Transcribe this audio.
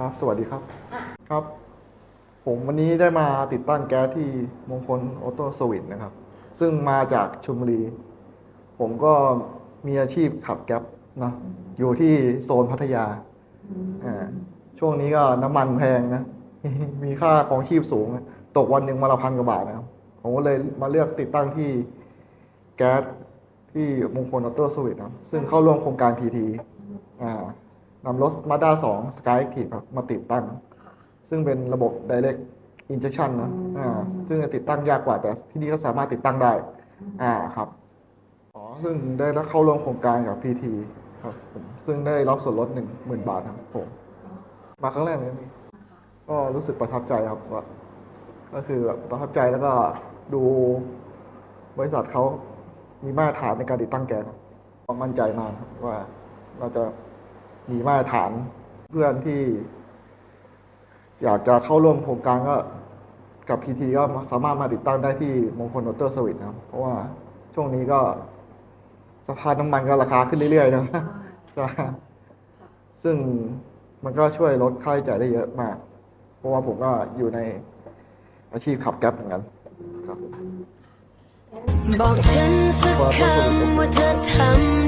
ครับ สวัสดีครับ ครับ ผมวันนี้ได้มาติดตั้งแก๊สที่มงคลออโต้สวิตนะครับ ซึ่งมาจากชลบุรี ผมก็มีอาชีพขับแก๊ปนะอยู่ที่โซนพัทยาอ่าช่วงนี้ก็น้ำมันแพงนะ มีค่าของชีพสูง ตกวันหนึ่งมาละพันกว่าบาทนะครับ ผมก็เลยมาเลือกติดตั้งที่แก๊สที่มงคลออโต้สวิตนะซึ่งเข้าร่วมโครงการ PT อ่า นำรถ Mazda 2 Sky Active ครับมาติดตั้ง ซึ่งเป็นระบบ Direct Injection นะอ่าซึ่งจะติดตั้งยากกว่าแต่ที่นี่ก็สามารถติดตั้งได้อ่าครับอ๋อซึ่งได้รับเข้าร่วมโครงการกับ PT ครับผมซึ่งได้รับส่วนลดหนึ่งหมื่นบาทครับผมมาครั้งแรกเลยนี่ก็รู้สึกประทับใจครับว่าก็คือแบบประทับใจแล้วก็ดูบริษัทเขามีมาตรฐานในการติดตั้งแก๊สครับความมั่นใจมากครับว่าเราจะ มีมาตรฐานเพื่อนที่ อยากจะเข้าร่วมโครงการก็กับ PT ก็สามารถมาติดตั้งได้ที่มงคลออโต้สวิตนะครับ เพราะว่าช่วงนี้ก็สภาพน้ำมันก็ราคาขึ้นเรื่อยๆนะซึ่งมันก็ช่วยลดค่าใช้จ่ายได้เยอะมาก เพราะว่าผมก็อยู่ในอาชีพขับแก๊ปเหมือนกันครับบอกฉันสักคำว่าเธอทำ